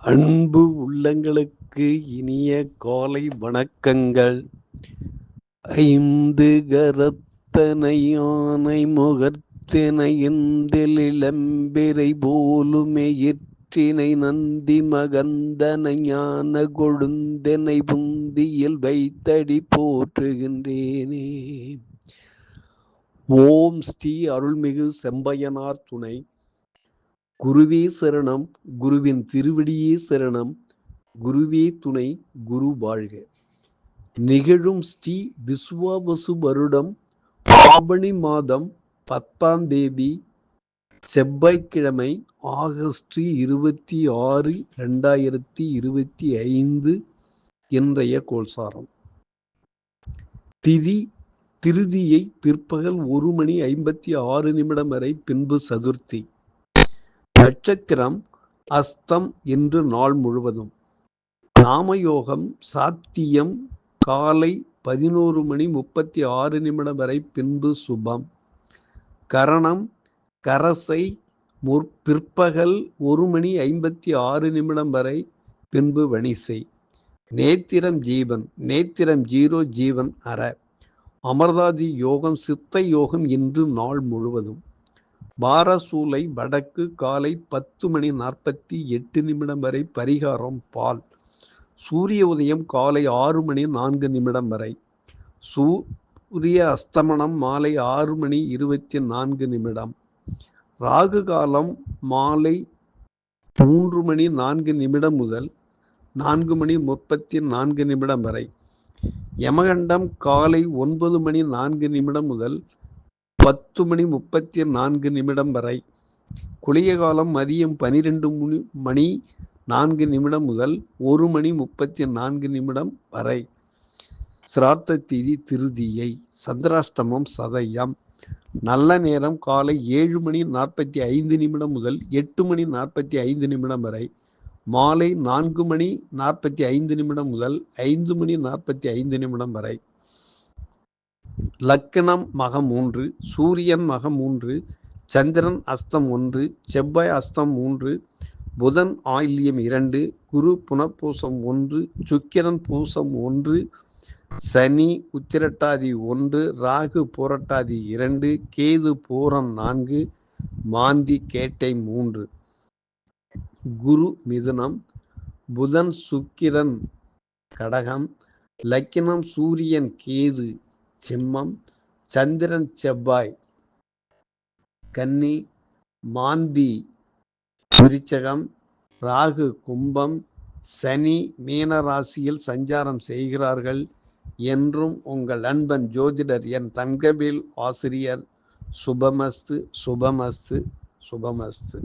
அன்பு உள்ளங்களுக்கு இனிய காலை வணக்கங்கள். ஐந்து கரத்தனை யானை முகத்தினை எந்தில் இளம்பிரை போலுமே எற்றினை நந்தி மகந்தனை ஞான கொழுந்தனை புந்தியில் வைத்தடி போற்றுகின்றேனே. ஓம் ஸ்ரீ அருள்மிகு செம்பையனார் துணை. குருவே சரணம் குருவின் திருவடியே சரணம் குருவே துணை குரு வாழ்க. நிகழும் ஸ்ரீ விஸ்வாவசு வருடம் ஆபணி மாதம் பத்தாம் தேதி செவ்வாய்க்கிழமை ஆகஸ்ட் இருபத்தி ஆறு ரெண்டாயிரத்தி இருபத்தி ஐந்து இன்றைய கோல்சாரம் திதி திருதியை பிற்பகல் ஒரு மணி ஐம்பத்தி ஆறு நிமிடம் வரை பின்பு சதுர்த்தி. நட்சத்திரம் அஸ்தம் என்று நாள் முழுவதும். நாமயோகம் சாத்தியம் காலை பதினோரு மணி முப்பத்தி ஆறு நிமிடம் வரை பின்பு சுபம். கரணம் கரசை முற் பிற்பகல் ஒரு மணி ஐம்பத்தி ஆறு நிமிடம் வரை பின்பு வணிசை. நேத்திரம் ஜீவன் நேத்திரம் ஜீரோ ஜீவன் அற. அமர்தாதி யோகம் சித்த யோகம் இன்று நாள் முழுவதும். பாரசூலை வடக்கு காலை பத்து மணி நாற்பத்தி எட்டு நிமிடம் வரை பரிகாரம் பால். சூரிய உதயம் காலை ஆறு மணி நான்கு நிமிடம் வரை. சூரிய அஸ்தமனம் மாலை ஆறு மணி இருபத்தி நான்கு நிமிடம். ராகு காலம் மாலை மூன்று மணி நான்கு நிமிடம் முதல் நான்கு மணி முப்பத்தி நான்கு நிமிடம் வரை. யமகண்டம் காலை ஒன்பது மணி நான்கு நிமிடம் முதல் பத்து மணி முப்பத்தி நான்கு நிமிடம் வரை. குளிய காலம் மதியம் பனிரெண்டு மணி நான்கு நிமிடம் முதல் ஒரு மணி முப்பத்தி நான்கு நிமிடம் வரை. சிராத்த திதி திருதியை சந்திராஷ்டமம் சதயம். நல்ல நேரம் காலை ஏழு மணி நாற்பத்தி ஐந்து நிமிடம் முதல் எட்டு மணி நாற்பத்தி ஐந்து நிமிடம் வரை. மாலை நான்கு மணி நாற்பத்தி ஐந்து நிமிடம் முதல் ஐந்து மணி நாற்பத்தி ஐந்து நிமிடம் வரை. லக்கணம் மகம் மூன்று சூரியன் மகம் மூன்று சந்திரன் அஸ்தம் ஒன்று செவ்வாய் அஸ்தம் மூன்று புதன் ஆயில்யம் இரண்டு குரு புனப்பூசம் ஒன்று சுக்கிரன் பூசம் ஒன்று சனி உத்திரட்டாதி ஒன்று ராகு போரட்டாதி இரண்டு கேது பூரம் நான்கு மாந்தி கேட்டை மூன்று. குரு மிதுனம் புதன் சுக்கிரன் கடகம் லக்கினம் சூரியன் கேது சிம்மம் சந்திரன் செவ்வாய் கன்னி மாந்தி விருச்சகம் ராகு கும்பம் சனி மீன ராசியில் சஞ்சாரம் செய்கிறார்கள் என்றும் உங்கள் அன்பன் ஜோதிடர் என் தங்கவில் ஆசிரியர் சுபமஸ்து சுபமஸ்து சுபமஸ்து.